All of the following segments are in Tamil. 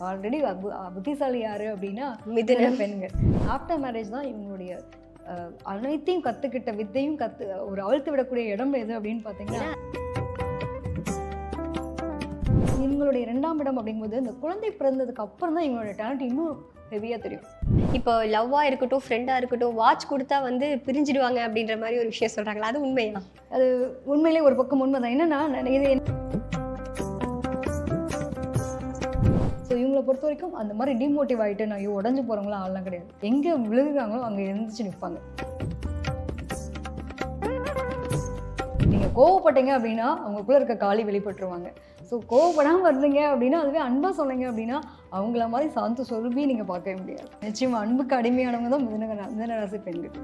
ஆல்ரெடி புத்திசாலி யாரு அப்படின்னா மிதுன பெண்கள். ஆஃப்டர் மேரேஜ் தான் இவங்களுடைய அனைத்தையும் கத்துக்கிட்ட வித்தையும் கத்து ஒரு அழுத்து விடக்கூடிய இடம் எது அப்படின்னு பார்த்தீங்கன்னா இவங்களுடைய இரண்டாம் இடம் அப்படிங்கும்போது இந்த குழந்தை பிறந்ததுக்கு அப்புறம் தான் இவங்களோட டேலண்ட் இன்னும் ஹெவியாக தெரியும். இப்போ லவ்வா இருக்கட்டும் ஃப்ரெண்டா இருக்கட்டும் வாட்ச் கொடுத்தா வந்து பிரிஞ்சிடுவாங்க அப்படின்ற மாதிரி ஒரு விஷயம் சொல்றாங்களா? அது உண்மையா? உண்மையிலே ஒரு பக்கம் உண்மைதான். என்னன்னா இது ஸோ பொறுத்த வரைக்கும் அந்த மாதிரி டிமோட்டிவ் ஆகிட்டு நான் ஐயோ உடஞ்சு போகிறவங்களாம் ஆள்லாம் கிடையாது. எங்கே விழுகுறாங்களோ அங்கே எழுந்திரிச்சு நிற்பாங்க நீங்கள் கோவப்பட்டீங்க அப்படின்னா அவங்களுக்குள்ள இருக்க காலி வெளிப்பட்டுருவாங்க. ஸோ கோவப்படாமல் இருந்தீங்க அப்படின்னா அதுவே அன்பாக சொன்னீங்க அப்படின்னா அவங்கள மாதிரி சாந்த சொருபி நீங்கள் பார்க்கவே முடியாது. நிச்சயமாக அன்புக்கு அடிமையானவங்க தான் மிதன மிதன ராசி பெண்கள்.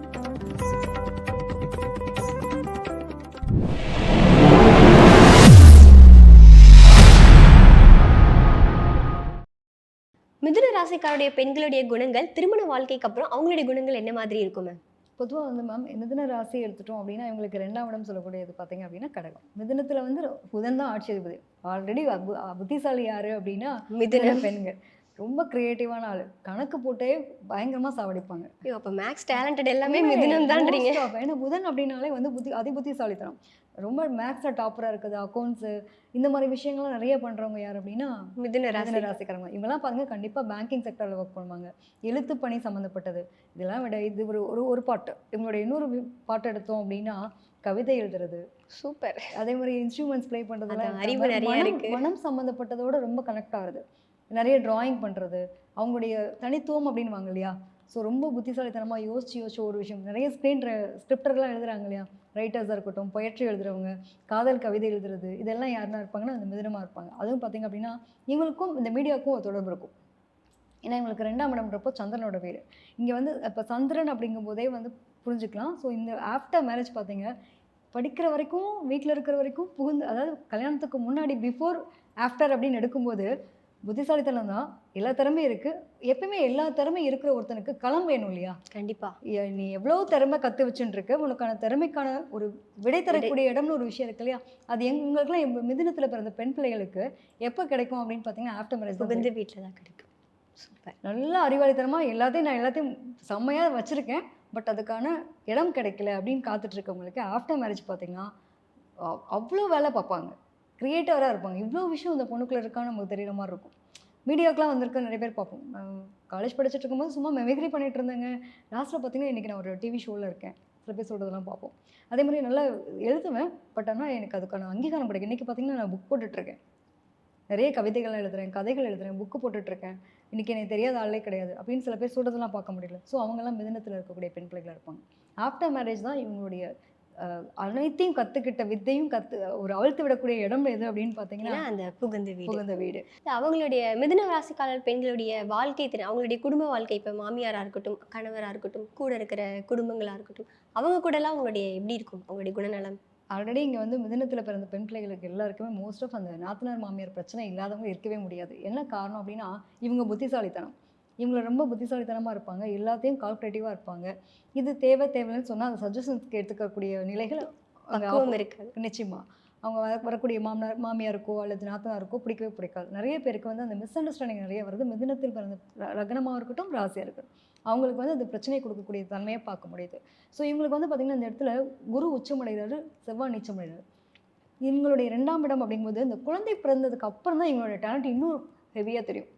ராசிக்காருடைய பெண்களுடைய குணங்கள் திருமண வாழ்க்கைக்கு அப்புறம் அவங்களுடைய குணங்கள் என்ன மாதிரி இருக்கும் மேம் பொதுவாக வந்து மேம் மிதுன ராசி எடுத்துட்டோம் அப்படின்னா இவங்களுக்கு ரெண்டாம் இடம் சொல்லக்கூடியது பார்த்தீங்க அப்படின்னா கடகம். மிதுனத்தில் வந்து புதன் தான் ஆட்சி அதிபதி. ஆல்ரெடி புத்திசாலி யாரு அப்படின்னா மிதுன. மிதுன பெண்கள். ரொம்ப கிரியேட்டிவான ஆள். கணக்கு போட்டே பயங்கரமாக சாவடிப்பாங்க. ஐயோ, அப்ப மேக்ஸ் டேலண்டட் எல்லாமே மிதுனம் தான்றீங்க of, ஏன்னா புதன் அப்படின்னாலே வந்து புத்தி அதி புத்திசாலித்தனம் ரொம்ப மேக்ஸில் டாப்பராக இருக்குது அக்கௌண்ட்ஸு இந்த மாதிரி விஷயங்கள்லாம் நிறைய பண்ணுறவங்க யார் அப்படின்னா மிதுன ராசி. மிதுன ராசிக்காரங்க. இவங்கெல்லாம் பாருங்க கண்டிப்பாக பேங்கிங் செக்டரில் ஒர்க் பண்ணுவாங்க. எழுத்து பணி சம்மந்தப்பட்டது இதெல்லாம் விட இது ஒரு ஒரு ஒரு பாட்டு. இவங்களுடைய இன்னொரு பாட்டு எடுத்தோம் அப்படின்னா கவிதை எழுதுறது. சூப்பர். அதே மாதிரி இன்ஸ்ட்ருமெண்ட்ஸ் ப்ளே பண்ணுறதுலாம் அறிவு நிறைய. மனம் சம்மந்தப்பட்டதோட ரொம்ப கனெக்ட் ஆகுது நிறைய டிராயிங் பண்ணுறது அவங்களுடைய தனித்துவம் அப்படின்வாங்க இல்லையா? ஸோ ரொம்ப புத்திசாலித்தனமாக யோசிச்சு யோசிச்சு ஒரு விஷயம். நிறைய ஸ்க்ரீன் ஸ்கிரிப்டர்லாம் எழுதுறாங்க இல்லையா? ரைட்டர்ஸாக இருக்கட்டும் பொயட்ரி எழுதுறவங்க காதல் கவிதை எழுதுறது இதெல்லாம் யாருன்னா இருப்பாங்கன்னா அந்த மிதனமாக இருப்பாங்க. அதுவும் பார்த்திங்க அப்படின்னா இவங்களுக்கும் இந்த மீடியாவுக்கும் ஒரு தொடர்பு இருக்கும். ஏன்னா இவங்களுக்கு ரெண்டாம் இடம்ன்றப்போ சந்திரனோட வீடு இங்கே வந்து இப்போ சந்திரன் அப்படிங்கும்போதே வந்து புரிஞ்சுக்கலாம். ஸோ இந்த ஆஃப்டர் மேரேஜ் பார்த்தீங்க படிக்கிற வரைக்கும் வீட்டில் இருக்கிற வரைக்கும் புகுந்து அதாவது கல்யாணத்துக்கு முன்னாடி பிஃபோர் ஆஃப்டர் அப்படின்னு எடுக்கும்போது புத்திசாலித்தனம் தான். எல்லா திறமையும் இருக்குது எப்பயுமே எல்லா திறமையும் இருக்கிற ஒருத்தனுக்கு களம் வேணும் இல்லையா? கண்டிப்பா. எ- நீ எவ்வளோ திறமை கற்று வச்சுட்டு இருக்க உனக்கான திறமைக்கான ஒரு விடை தரக்கூடிய இடம்னு ஒரு விஷயம் இருக்கு இல்லையா? அது எங்க உங்களுக்குலாம் எங்க மிதுனத்தில் பிறந்த பெண் பிள்ளைகளுக்கு எப்போ கிடைக்கும் அப்படின்னு பார்த்தீங்கன்னா ஆஃப்டர் மேரேஜ் புகுந்த வீட்டில் தான் கிடைக்கும். சூப்பர். நல்ல அறிவாளித்தனமாக எல்லாத்தையும் நான் எல்லாத்தையும் செம்மையாக வச்சுருக்கேன். பட் அதுக்கான இடம் கிடைக்கல அப்படின்னு காத்துட்டு இருக்கவங்களுக்கு ஆஃப்டர் மேரேஜ் பார்த்தீங்கன்னா அவ்வளோ வேலை பார்ப்பாங்க. க்ரியேட்டராக இருப்பாங்க. இவ்வளோ விஷயம் அந்த பொண்ணுக்குள்ளே இருக்கான்னு நமக்கு தெரியுற மாதிரி இருக்கும். மீடியாக்கெலாம் வந்திருக்க நிறைய பேர் பார்ப்போம். காலேஜ் படிச்சுட்டு இருக்கும்போது சும்மா மெமிக்ரி பண்ணிட்டு இருந்தேங்க. லாஸ்ட்டில் பார்த்தீங்கன்னா இன்றைக்கி நான் ஒரு டிவி ஷோவில் இருக்கேன். சில பேர் சொல்கிறதெல்லாம் பார்ப்போம். அதே மாதிரி நல்லா எழுதுவேன். பட் ஆனால் எனக்கு அதுக்கான அங்கீகாரம் கிடைக்கும் இன்றைக்கி பார்த்தீங்கன்னா நான் புக் போட்டுட்ருக்கேன். நிறைய கவிதைகள் எழுதுறேன் கதைகள் எழுதுறேன் புக்கு போட்டுட்ருக்கேன். இன்றைக்கி எனக்கு தெரியாத ஆளே கிடையாது அப்படின்னு சில பேர் சொல்கிறதெல்லாம் பார்க்க முடியல. ஸோ அவங்கெல்லாம் மிதனத்தில் இருக்கக்கூடிய பெண் பிள்ளைகளாக இருப்பாங்க. ஆஃப்டர் மேரேஜ் தான் இவங்களுடைய அனைத்தையும் கற்றுக்கிட்ட வித்தையும் கற்று ஒரு அழுத்து விடக்கூடிய இடம் எது அப்படின்னு பார்த்தீங்கன்னா அந்த புகுந்த வீடு. புகுந்த வீடு. அவங்களுடைய மிதுன ராசிக்காரர் பெண்களுடைய வாழ்க்கை திறன் அவங்களுடைய குடும்ப வாழ்க்கை இப்போ மாமியாராக இருக்கட்டும் கணவராக இருக்கட்டும் கூட இருக்கிற குடும்பங்களாக இருக்கட்டும் அவங்க கூடலாம் அவங்களுடைய எப்படி இருக்கும்? அவங்களுடைய குணநலம்? ஆல்ரெடி இங்கே வந்து மிதனத்தில் பிறந்த பெண் பிள்ளைகளுக்கு எல்லாருக்குமே மோஸ்ட் ஆஃப் அந்த நாத்தனார் மாமியார் பிரச்சனை இல்லாதவங்க இருக்கவே முடியாது. என்ன காரணம் அப்படின்னா இவங்க புத்திசாலித்தனம். இவங்க ரொம்ப புத்திசாலித்தனமாக இருப்பாங்க. எல்லாத்தையும் கால்குலேட்டிவாக இருப்பாங்க. இது தேவை தேவைன்னு சொன்னால் அந்த சஜஷன்ஸ்க்கு எடுத்துக்கக்கூடிய நிலைகள் அங்கே இருக்காது. நிச்சயமா. அவங்க வர- வரக்கூடிய மாமனார் மாமியாருக்கோ அல்லது நாத்தனாருக்கோ பிடிக்கவே பிடிக்காது. நிறைய பேருக்கு வந்து அந்த மிஸ் அண்டர்ஸ்டாண்டிங் நிறைய வருது. மிதுனத்தில் பிறந்த ர- லக்னமாக இருக்கட்டும் ராசியாக இருக்கட்டும். அவங்களுக்கு வந்து அது பிரச்சனை கொடுக்கக்கூடிய தன்மையை பார்க்க முடியுது. ஸோ இவங்களுக்கு வந்து பார்த்திங்கன்னா இந்த இடத்துல குரு உச்சமடைகிறாரு செவ்வாய் நீச்சமடைகிறாரு. இவங்களுடைய ரெண்டாம் இடம் அப்படிங்கும்போது இந்த குழந்தை பிறந்ததுக்கு அப்புறம் தான் இவங்களோட டேலண்ட் இன்னும் ஹெவியாக தெரியும்.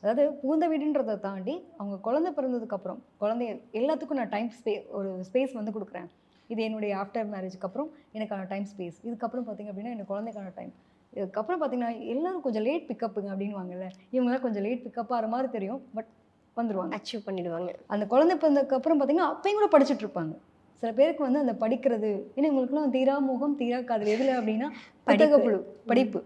அதாவது புகுந்த வீடுன்றதை தாண்டி அவங்க குழந்தை பிறந்ததுக்கு அப்புறம் குழந்தைய எல்லாத்துக்கும் நான் டைம் ஸ்பே ஒரு ஸ்பேஸ் வந்து கொடுக்குறேன். இது என்னுடைய ஆஃப்டர் மேரேஜ்க்கு அப்புறம் எனக்கான டைம் ஸ்பேஸ் இதுக்கப்புறம் பார்த்தீங்க அப்படின்னா எனக்கு குழந்தைக்கான டைம் இதுக்கப்புறம் பார்த்தீங்கன்னா எல்லாரும் கொஞ்சம் லேட் பிக்கப்புங்க அப்படின்னு வாங்கல்ல இவங்களாம் கொஞ்சம் லேட் பிக்கப் ஆகிற மாதிரி தெரியும் பட் வந்துருவாங்க. அச்சீவ் பண்ணிடுவாங்க. அந்த குழந்தை பிறந்ததுக்கு அப்புறம் பார்த்தீங்கன்னா அப்பயும் கூட படிச்சுட்டு இருப்பாங்க. சில பேருக்கு வந்து அந்த படிக்கிறது ஏன்னா இவங்களுக்குலாம் தீரா முகம் தீரா காதல் எதில் அப்படின்னா புத்தக. புழு படிப்பு.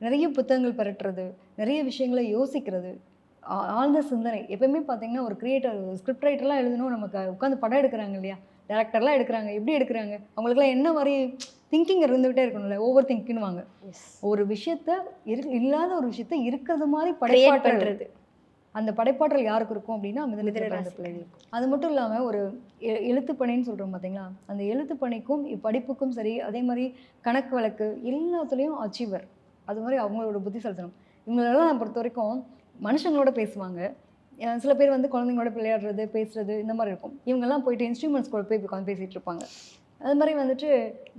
நிறைய புத்தகங்கள் பரட்டுறது நிறைய விஷயங்களை யோசிக்கிறது. ஆழ்ந்த சிந்தனை. எப்பயுமே பார்த்தீங்கன்னா ஒரு கிரியேட்டர் ஸ்கிரிப்ட் ரைட்டர்லாம் எழுதணும் நமக்கு உட்காந்து படம் எடுக்கிறாங்க இல்லையா? டேரக்டர்லாம் எடுக்கிறாங்க. எப்படி எடுக்கிறாங்க? அவங்களுக்குலாம் என்ன மாதிரி திங்கிங் இருந்துகிட்டே இருக்கணும்ல? ஓவர் திங்கின்னுவாங்க ஒரு விஷயத்த இரு இல்லாத ஒரு விஷயத்த இருக்கிறது மாதிரி பண்றது. அந்த படைப்பாற்றல் யாருக்கு இருக்கும் அப்படின்னா மிதுன பிறந்த. பிள்ளைகளுக்கு அது மட்டும் இல்லாமல் ஒரு எ- எழுத்து பணின்னு சொல்கிறோம் பார்த்தீங்களா? அந்த எழுத்து பணிக்கும் படிப்புக்கும் சரி அதே மாதிரி கணக்கு வழக்கு எல்லாத்துலேயும் அச்சீவர் அது மாதிரி அவங்களோட புத்திசாலித்தனம். இவங்களெல்லாம் நான் பொறுத்த வரைக்கும் மனுஷங்களோட பேசுவாங்க. சில பேர் வந்து குழந்தைங்களோட விளையாடுறது பேசுறது இந்த மாதிரி இருக்கும். இவங்கெல்லாம் போயிட்டு இன்ஸ்ட்ருமெண்ட்ஸ் கூட போய் உட்காந்து பேசிகிட்டு இருப்பாங்க. அது மாதிரி வந்துட்டு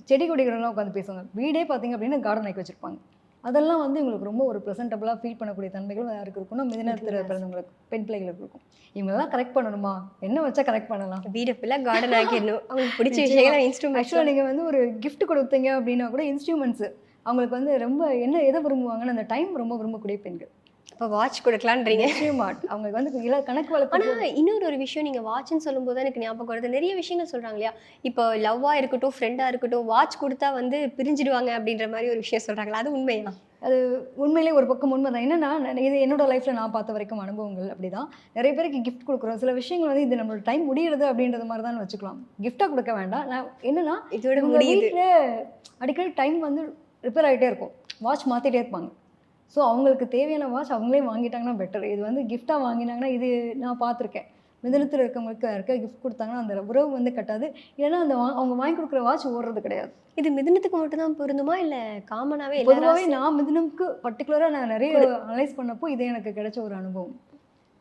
செடி கொடிகளெல்லாம் உட்காந்து பேசுவாங்க. வீடே பார்த்தீங்க அப்படின்னா கார்டன் ஆக்கி வச்சிருப்பாங்க. அதெல்லாம் வந்து இவங்களுக்கு ரொம்ப ஒரு ப்ரெசென்டபுளாக ஃபீல் பண்ணக்கூடிய தன்மைகள் யாருக்கு இருக்குன்னா மிதினத்தில் பிறந்தவங்களுக்கு பெண் பிள்ளைகளுக்கு இருக்கும். இவங்கெல்லாம் கரெக்ட் பண்ணணுமா? என்ன வச்சா கரெக்ட் பண்ணலாம்? வீடு ஃபுல்லாக கார்டன் ஆக்கிடணும் அவங்களுக்கு பிடிச்ச விஷயங்களை இன்ஸ்ட்ருமெண்ட்ஸ் ஆக்சுவலாக நீங்கள் வந்து ஒரு gift கொடுத்தீங்க அப்படின்னா கூட இன்ஸ்ட்ருமெண்ட்ஸு அவங்களுக்கு வந்து ரொம்ப என்ன எதை விரும்புவாங்கன்னு அந்த டைம் ரொம்ப விரும்பக்கூடிய பெண்கள். இப்போ வாட்ச் கொடுக்கலான்றீங்க. நிச்சயமா அவங்களுக்கு வந்து இல கணக்கு வழக்கு ஆனா இன்னொரு ஒரு விஷயம் நீங்க வாட்ச்னு சொல்லும்போது தான் எனக்கு ஞாபகம் வருது. நிறைய விஷயங்கள் சொல்றாங்க இல்லையா? இப்போ லவ்வா இருக்கட்டும் ஃப்ரெண்டா இருக்கட்டும் வாட்ச் கொடுத்தா வந்து பிரிஞ்சிடுவாங்க அப்படின்ற மாதிரி ஒரு விஷயம் சொல்றாங்களா? அது உண்மையா? உண்மையிலே ஒரு பக்கம் உண்மை தான். என்னன்னா இது என்னோட லைஃப்பில் நான் பார்த்த வரைக்கும் அனுபவங்கள் அப்படிதான். நிறைய பேருக்கு gift கொடுக்குறோம். சில விஷயங்கள் வந்து இது நம்மளோட டைம் முடியுறது அப்படின்றது மாதிரி தான் வச்சுக்கலாம். கிஃப்டாக கொடுக்க வேண்டாம். நான் என்னன்னா இதோட முடியுது. அடிக்கடி டைம் வந்து ரிப்பேர் ஆகிட்டே இருக்கும். வாட்ச் மாற்றிட்டே இருப்பாங்க. ஸோ அவங்களுக்கு தேவையான வாட்ச் அவங்களே வாங்கிட்டாங்கன்னா பெட்டர் இது வந்து கிஃப்டாக வாங்கினாங்கன்னா இது நான் பார்த்துருக்கேன். மிதனத்தில் இருக்கவங்களுக்கு யாருக்கா கிஃப்ட் கொடுத்தாங்கன்னா அந்த உறவு வந்து கட்டாது. ஏன்னா அந்த வா- அவங்க வாங்கி கொடுக்குற வாட்ச் ஓடுறது கிடையாது. இது மிதுனத்துக்கு மட்டும் தான் பொருந்துமா? இல்ல காமனாவே பொதுவாகவே நான் மிதுனம்க்கு பர்டிகுலராக நான் நிறைய அனலைஸ் பண்ணப்போ இது எனக்கு கிடைச்ச ஒரு அனுபவம்.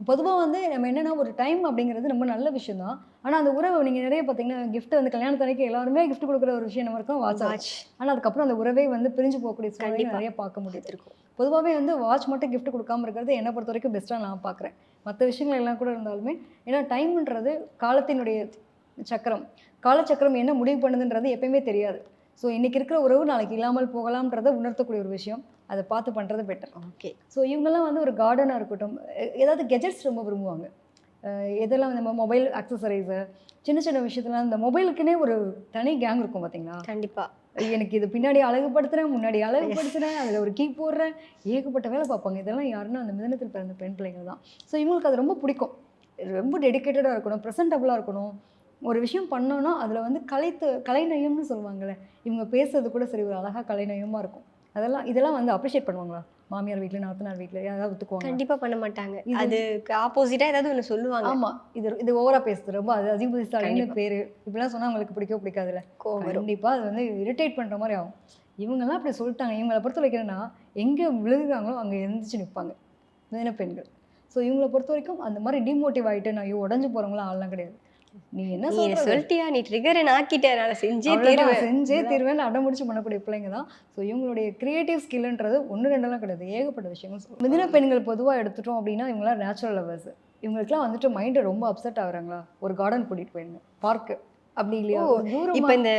பொதுவாக வந்து நம்ம என்னன்னா ஒரு டைம் அப்படிங்கிறது ரொம்ப நல்ல விஷயம் தான் ஆனால் அந்த உறவை நீங்கள் நிறைய பார்த்தீங்கன்னா gift வந்து கல்யாணத்தனைக்கு எல்லாருமே gift கொடுக்குற ஒரு விஷயம் நம்ம இருக்கும் வாட்ச் வாட்ச் ஆனால் அதுக்கப்புறம் அந்த உறவே வந்து பிரிஞ்சு போகக்கூடிய சூழ்நிலை. நிறைய பார்க்க முடியுது. இருக்கும் பொதுவாகவே வந்து வாட்ச் மட்டும் gift கொடுக்காம இருக்கிறது என்னை பொறுத்த வரைக்கும் பெஸ்ட்டாக நான் பார்க்குறேன். மற்ற விஷயங்கள் எல்லாம் கூட இருந்தாலுமே ஏன்னா டைம்ன்றது காலத்தினுடைய சக்கரம். காலச்சக்கரம் என்ன முடிவு பண்ணுதுன்றது எப்பயுமே தெரியாது. ஸோ இன்னைக்கு இருக்கிற உறவு நாளைக்கு இல்லாமல் போகலாம்ன்றதை உணர்த்தக்கூடிய ஒரு விஷயம். அதை பார்த்து பண்ணுறது பெட்டர் ஓகே ஸோ இவங்கெல்லாம் வந்து ஒரு கார்டனாக இருக்கட்டும் ஏதாவது கெஜெட்ஸ் ரொம்ப விரும்புவாங்க. அஹ் எதெல்லாம் நம்ம மொபைல் அக்சசரிஸு சின்ன சின்ன விஷயத்துல இந்த மொபைலுக்குன்னே ஒரு தனி கேங் இருக்கும் பார்த்தீங்களா கண்டிப்பா. எனக்கு இது பின்னாடி அழகுபடுத்துறேன் முன்னாடி அழகுபடுத்துறேன் அதில் ஒரு கீ போடுறேன் ஏகப்பட்ட வேலை பார்ப்பாங்க. இதெல்லாம் யாருன்னா அந்த மிதனத்தில் பிறந்த பெண் பிள்ளைகள் தான். ஸோ இவங்களுக்கு அது ரொம்ப பிடிக்கும். ரொம்ப டெடிக்கேட்டடாக இருக்கணும் ப்ரெசன்டபுளாக இருக்கணும். ஒரு விஷயம் பண்ணோன்னா அதில் வந்து கலைத்து கலைநயம்னு சொல்லுவாங்கள்ல இவங்க பேசுறது கூட சரி ஒரு அழகாக கலைநயமாக இருக்கும். அதெல்லாம் இதெல்லாம் வந்து அப்ரிஷியேட் பண்ணுவாங்களா? மாமியார் வீட்டில் நாத்தனார் வீட்டில் யாராவது ஒத்துக்குவாங்க கண்டிப்பா பண்ண மாட்டாங்க. அதுக்கு ஆப்போசிட்டா ஏதாவது ஒண்ணு சொல்லுவாங்க. ஆமாம் இது இது ஓவரா பேசுது ரொம்ப அது அதிபுதிசாலின்னு. பேர் இப்படிலாம் சொன்னால் அவங்களுக்கு பிடிக்கவே பிடிக்காதுல்ல. கண்டிப்பாக அது வந்து இரிட்டேட் பண்ணுற மாதிரி ஆகும். இவங்கெல்லாம் அப்படி சொல்லிட்டாங்க. இவங்களை பொறுத்த வரைக்கும் என்னன்னா எங்கே விழுகுறாங்களோ அங்கே எந்திரிச்சு நிற்பாங்க மிதன பெண்கள். ஸோ இவங்களை பொறுத்த வரைக்கும் அந்த மாதிரி டிமோட்டிவ் ஆகிட்டு நான் ஐயோ உடஞ்சு போகிறவங்களாம் ஆள்லாம் கிடையாது. நீ என்ன? சொல்லிட்டியா? நீ ட்ரிகர் ஆக்கிட்ட. நான் செஞ்சே தீருவேன். செஞ்சே தீர்வேன் அடமுடிச்சு பண்ணக்கூடிய பிள்ளைங்க தான் ஸோ இவங்களுடைய கிரியேட்டிவ் ஸ்கில்ன்றது ஒன்று ரெண்டெல்லாம் கிடையாது. ஏகப்பட்ட விஷயங்கள். மிதின பெண்கள் பொதுவாக எடுத்துட்டோம் அப்படின்னா இவங்களாம் நேச்சுரல் லவர்ஸ் இவங்களுக்குலாம் வந்துட்டு மைண்டு ரொம்ப அப்செட் ஆகுறாங்களா? ஒரு கார்டன் கூட்டிகிட்டு போயிருங்க. பார்க்கு அப்படி இல்லையா? இப்போ இந்த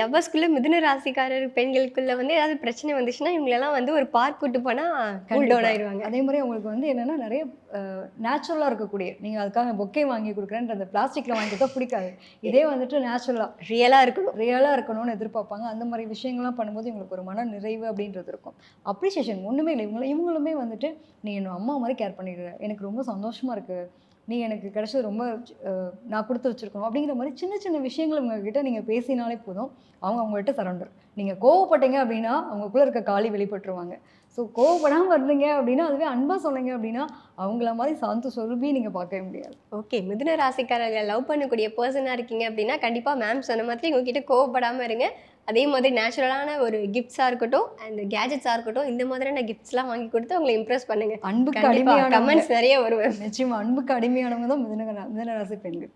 லவ்வர்ஸ்குள்ள மிதுன ராசிக்காரர் பெண்களுக்குள்ள வந்து ஏதாவது பிரச்சனை வந்துச்சுன்னா இவங்களெல்லாம் வந்து ஒரு பார்க் கூட்டு போனா கூல். டவுன் ஆயிடுவாங்க. அதே மாதிரி அவங்களுக்கு வந்து என்னன்னா நிறைய நேச்சுரலாக இருக்கக்கூடிய நீங்கள் அதுக்காக பொக்கே வாங்கி கொடுக்குறேன்ற அந்த பிளாஸ்டிக்கில் வாங்கி கொடுத்தா பிடிக்காது. இதே வந்துட்டு நேச்சுரலாக ரியலா இருக்கணும். ரியலாக இருக்கணும்னு எதிர்பார்ப்பாங்க. அந்த மாதிரி விஷயங்கள்லாம் பண்ணும்போது இவங்களுக்கு ஒரு மன நிறைவு அப்படின்றது இருக்கும். அப்ரிசியேஷன் ஒன்றுமே இல்லை. இவங்க இவங்களுமே வந்துட்டு நீ என்னோட அம்மா மாதிரி கேர் பண்ணிடுற. எனக்கு ரொம்ப சந்தோஷமாக இருக்குது நீ எனக்கு கிடைச்சது ரொம்ப நான் கொடுத்து வச்சிருக்கணும். அப்படிங்கிற மாதிரி சின்ன சின்ன விஷயங்கள் உங்ககிட்ட நீங்கள் பேசினாலே போதும். அவங்க அவங்கள்ட்ட சரண்டர். நீங்கள் கோவப்பட்டீங்க அப்படின்னா அவங்களுக்குள்ளே இருக்க காலி வெளிப்பட்டுருவாங்க. ஸோ கோவப்படாமல் இருந்தீங்க அப்படின்னா அதுவே அன்பாக சொன்னீங்க அப்படின்னா அவங்கள மாதிரி சாந்து சொருபி நீங்கள் பார்க்கவே முடியாது. ஓகே மிதுன ராசிக்காரர்கள் லவ் பண்ணக்கூடிய பர்சனாக இருக்கீங்க அப்படின்னா கண்டிப்பாக மேம் சொன்ன மாதிரி உங்ககிட்ட கோவப்படாமல் இருங்க. அதே மாதிரி நேச்சுரலான ஒரு கிஃப்ட்ஸாக இருக்கட்டும் அண்ட் கேஜெட்ஸாக இருக்கட்டும் இந்த மாதிரியான கிஃப்ட்ஸ்லாம் வாங்கி கொடுத்து அவங்களை இம்ப்ரெஸ் பண்ணுங்க. அன்புக்கு அடிமையான கமெண்ட்ஸ் நிறைய வருவேன். நிச்சயமா அன்புக்கு அடிமையானவங்க தான் மிதன மிதனராசி பெண்கள்.